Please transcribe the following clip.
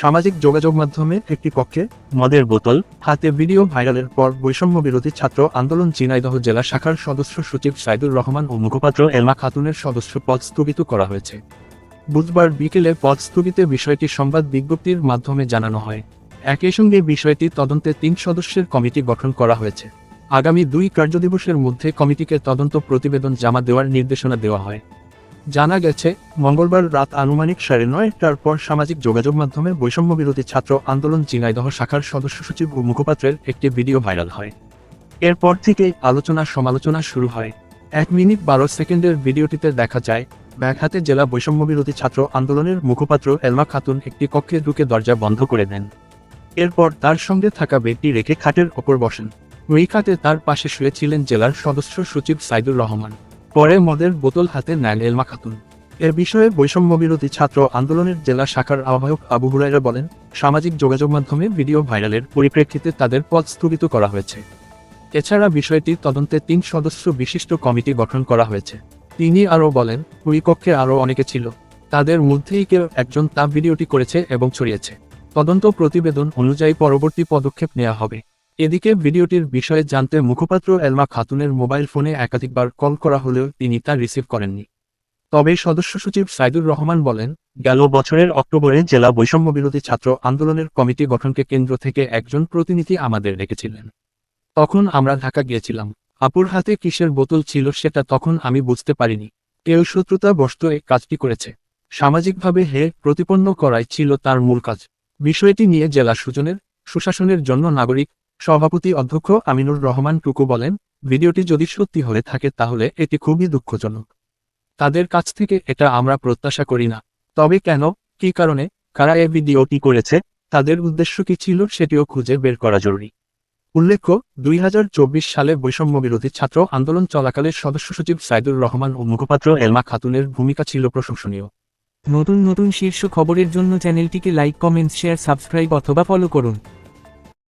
সামাজিক যোগাযোগ মাধ্যমে একটি কক্ষে মদের বোতল, হাতে ভিডিও ভাইরালের পর বৈষম্য বিরোধী ছাত্র আন্দোলন ঝিনাইদহ জেলা শাখার সদস্য সচিব সাইদুর রহমান ও মুখপাত্র এলমা খাতুনের সদস্য পদ স্থগিত করা হয়েছে। বুধবার বিকেলে পদ স্থগিতের বিষয়টি সংবাদ বিজ্ঞপ্তির মাধ্যমে জানানো হয়। একই সঙ্গে বিষয়টি তদন্তে তিন সদস্যের কমিটি গঠন করা হয়েছে। আগামী দুই কার্যদিবসের মধ্যে কমিটিকে তদন্ত প্রতিবেদন জমা দেওয়ার নির্দেশনা দেওয়া হয়। জানা গেছে, মঙ্গলবার রাত আনুমানিক সাড়ে নয়টার পর সামাজিক যোগাযোগ মাধ্যমে বৈষম্য বিরোধী ছাত্র আন্দোলন ঝিনাইদহ শাখার সদস্য সচিব ও মুখপাত্রের একটি ভিডিও ভাইরাল হয়। এরপর থেকেই আলোচনা সমালোচনা শুরু হয়। এক মিনিট বারো সেকেন্ডের ভিডিওটিতে দেখা যায় ব্যাগ হাতে জেলা বৈষম্য বিরোধী ছাত্র আন্দোলনের মুখপাত্র এলমা খাতুন একটি কক্ষে ঢুকে দরজা বন্ধ করে দেন। এরপর তার সঙ্গে থাকা ব্যক্তি রেখে খাটের ওপর বসেন। ওই খাটে তার পাশে শুয়েছিলেন জেলার সদস্য সচিব সাইদুর রহমান। পরে মদের বোতল হাতে নেন এলমা খাতুন। এ বিষয়ে বৈষম্য বিরোধী ছাত্র আন্দোলনের জেলা শাখার আহ্বায়ক আবু হুরাইরা বলেন, সামাজিক যোগাযোগ মাধ্যমে ভিডিও ভাইরালের পরিপ্রেক্ষিতে তাদের পদ স্থগিত করা হয়েছে। এছাড়া বিষয়টি তদন্তে তিন সদস্য বিশিষ্ট কমিটি গঠন করা হয়েছে। তিনি আরও বলেন ওই কক্ষে আরও অনেকে ছিল। তাদের মধ্যেই কেউ একজন তা ভিডিওটি করেছে এবং ছড়িয়েছে। তদন্ত প্রতিবেদন অনুযায়ী পরবর্তী পদক্ষেপ নেওয়া হবে। এদিকে ভিডিওটির বিষয়ে জানতে মুখপাত্র এলমা খাতুনের মোবাইল ফোনে একাধিকবার কল করা হলেও তিনি তা রিসিভ করেননি। তবে সদস্য সচিব সাইদুর রহমান বলেন, গেল বছরের অক্টোবরে জেলা বৈষম্য বিরোধী ছাত্র আন্দোলনের কমিটি গঠনকে কেন্দ্র থেকে একজন প্রতিনিধি আমাদের রেখেছিলেন তখন আমরা ঢাকা গিয়েছিলাম। আপুর হাতে কিসের বোতল ছিল সেটা তখন আমি বুঝতে পারিনি। কেউ শত্রুতা বস্তু এই কাজটি করেছে। সামাজিকভাবে হে প্রতিপন্ন করাই ছিল তার মূল কাজ। বিষয়টি নিয়ে জেলা সুজনের, সুশাসনের জন্য নাগরিক সভাপতি অধ্যক্ষ আমিনুর রহমান টুকু বলেন, ভিডিওটি যদি সত্যি হয়ে থাকে তাহলে এটি খুবই দুঃখজনক। তাদের কাছ থেকে এটা আমরা প্রত্যাশা করি না। তবে কেন, কি কারণে, কারা এ ভিডিওটি করেছে, তাদের উদ্দেশ্য কি ছিল সেটিও খুঁজে বের করা জরুরি। উল্লেখ্য, দুই হাজার চব্বিশ সালে বৈষম্য বিরোধী ছাত্র আন্দোলন চলাকালে সদস্য সচিব সাইদুর রহমান ও মুখপাত্র এলমা খাতুনের ভূমিকা ছিল প্রশংসনীয়। নতুন নতুন শীর্ষ খবরের জন্য চ্যানেলটিকে লাইক, কমেন্ট, শেয়ার, সাবস্ক্রাইব অথবা ফলো করুন।